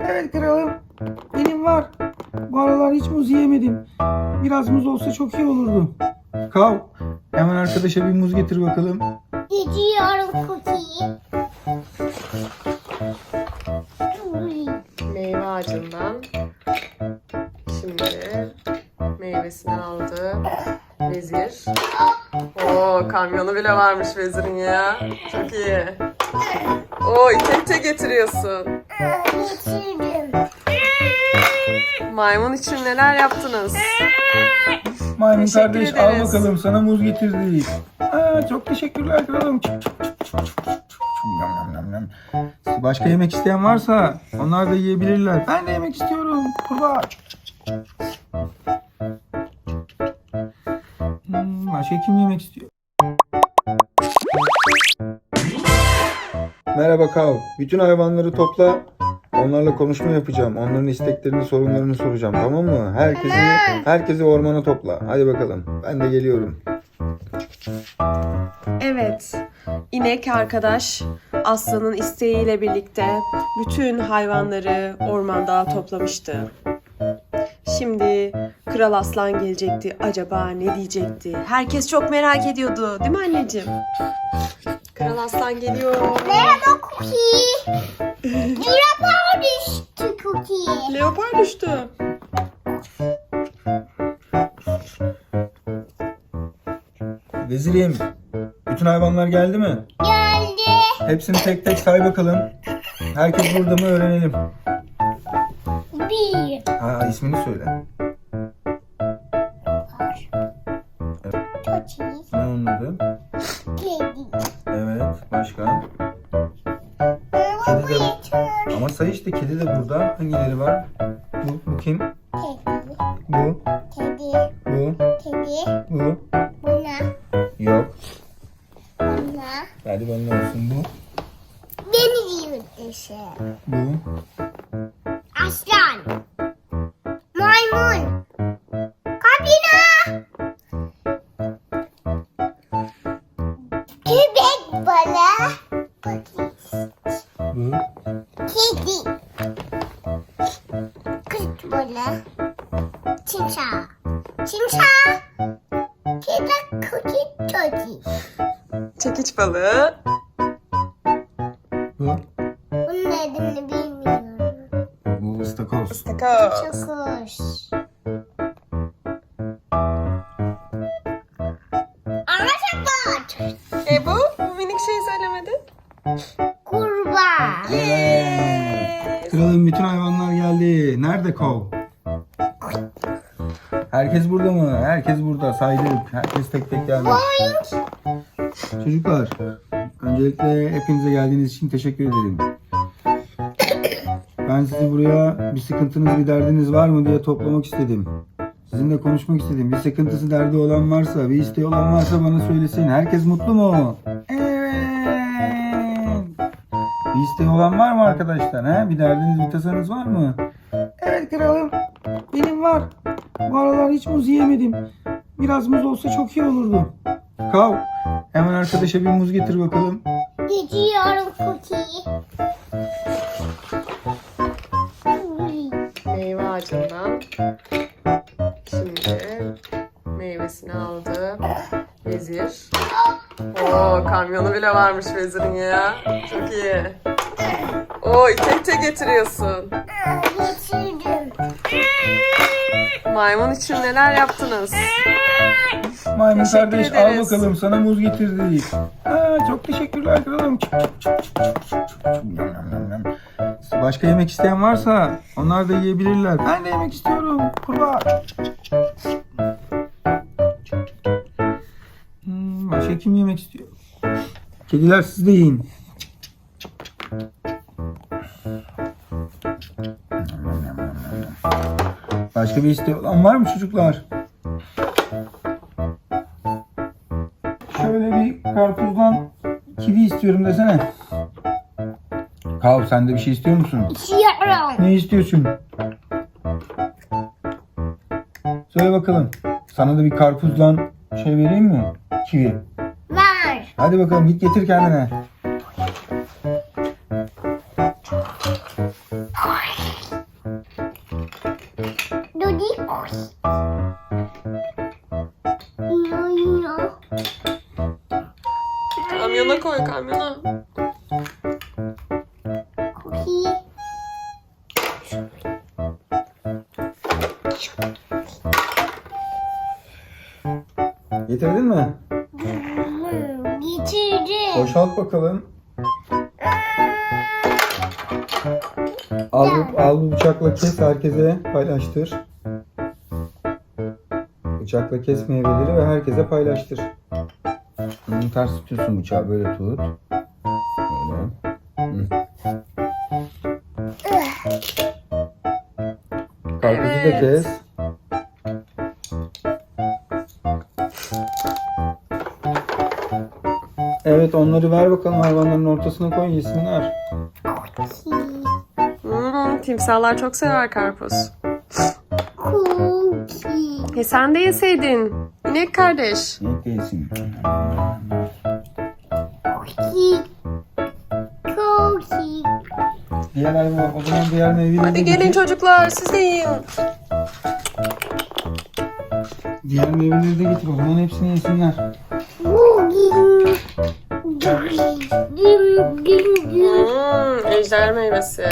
Evet kralım. Benim var. Bu aralar hiç muz yiyemedim. Biraz muz olsa çok iyi olurdu. Kav. Hemen arkadaşa bir muz getir bakalım. Gidiyorum Cookie. Meyve ağacından. Şimdi meyvesini aldı. Vezir. Oo kamyonu bile varmış vezirin ya. Çok iyi. Oo tek tek getiriyorsun. Maymun için neler yaptınız? Maymun Teşekkür kardeş al ederiz. bakalım sana muz getirdik. Aa, çok teşekkürler kralım. Başka yemek isteyen varsa onlar da yiyebilirler. Ben de yemek istiyorum. Kurbağa. Hmm, başka kim yemek istiyor? Merhaba Kav. Bütün hayvanları topla. Onlarla konuşma yapacağım. Onların isteklerini, sorunlarını soracağım. Tamam mı? Herkesi herkesi ormana topla. Hadi bakalım. Ben de geliyorum. Evet. İnek arkadaş aslanın isteğiyle birlikte bütün hayvanları ormanda toplamıştı. Şimdi kral aslan gelecekti. Acaba ne diyecekti? Herkes çok merak ediyordu. Değil mi anneciğim? Kral aslan geliyor. Merhaba Cookie. Leopar düştü Cookie. Leopar düştü. Vezirim. Bütün hayvanlar geldi mi? Geldi. Hepsini tek tek say bakalım. Herkes burada mı öğrenelim. Bir. Ha ismini söyle. Ama say işte kedi de burada. Hangileri var? Bu, bu kim? Kedi. Bu, Bu. Kedi. Kurt balığı. Çinça. Çinça. Kedi kuki çocuğu. Çekiç balığı. Bu. Bunun adını bilmiyorum. Bu ıstakoz. Takoz. Çok hoş. Ağaç E bu? Bu minik şeyi söylemedin. Nerede kov? Herkes burada mı? Herkes burada. Saydık. Herkes tek tek geldi. Çocuklar, öncelikle hepinize geldiğiniz için teşekkür ederim. Ben sizi buraya bir sıkıntınız, bir derdiniz var mı diye toplamak istedim. Sizinle konuşmak istedim. Bir sıkıntısı, derdi olan varsa, bir isteği olan varsa bana söylesin. Herkes mutlu mu? Bir isteği olan var mı arkadaşlar? He? Bir derdiniz, bir tasanız var mı? Evet kralım. Benim var. Bu aralar hiç muz yiyemedim. Biraz muz olsa çok iyi olurdu. Kav. Hemen arkadaşa bir muz getir bakalım. Gidiyorum Cookie. Kamyonu bile varmış vezirin ya. Çok iyi. Oo tek tek getiriyorsun. Getirdim. Maymun için neler yaptınız? Maymun Teşekkür kardeş al ederiz. bakalım sana muz getirdik. Aa, çok teşekkürler kralım. Başka yemek isteyen varsa onlar da yiyebilirler. Ben de yemek istiyorum. Kurbağa. Hmm, başka kim yemek istiyor? Kediler siz de yiyin. Başka bir isteği olan var mı çocuklar? Şöyle bir karpuzdan kivi istiyorum desene. Kav sen de bir şey istiyor musun? İçiyorum. Ne istiyorsun? Söyle bakalım. Sana da bir karpuzdan şey vereyim mi? Kivi. Hadi bakalım git getir kendine. Kamyona koy kamyona. Getirdin mi? Getirdim. Boşalt bakalım. Al, bu- al bu bıçakla kes herkese paylaştır. Bıçakla kes meyveleri ve herkese paylaştır. Bunu ters tutuyorsun bıçağı böyle tut. Böyle. Karpuzu da kes. Evet onları ver bakalım hayvanların ortasına koy yesinler. Hmm, timsahlar çok sever karpuz. E sen de yeseydin. İnek kardeş. Ne yesin? Diğer hayvan o zaman diğer meyveleri de Hadi gelin çocuklar siz de yiyin. Diğer meyveleri de getir o zaman hepsini yesinler. Dim, dim, dim. Hmm, ejder meyvesi.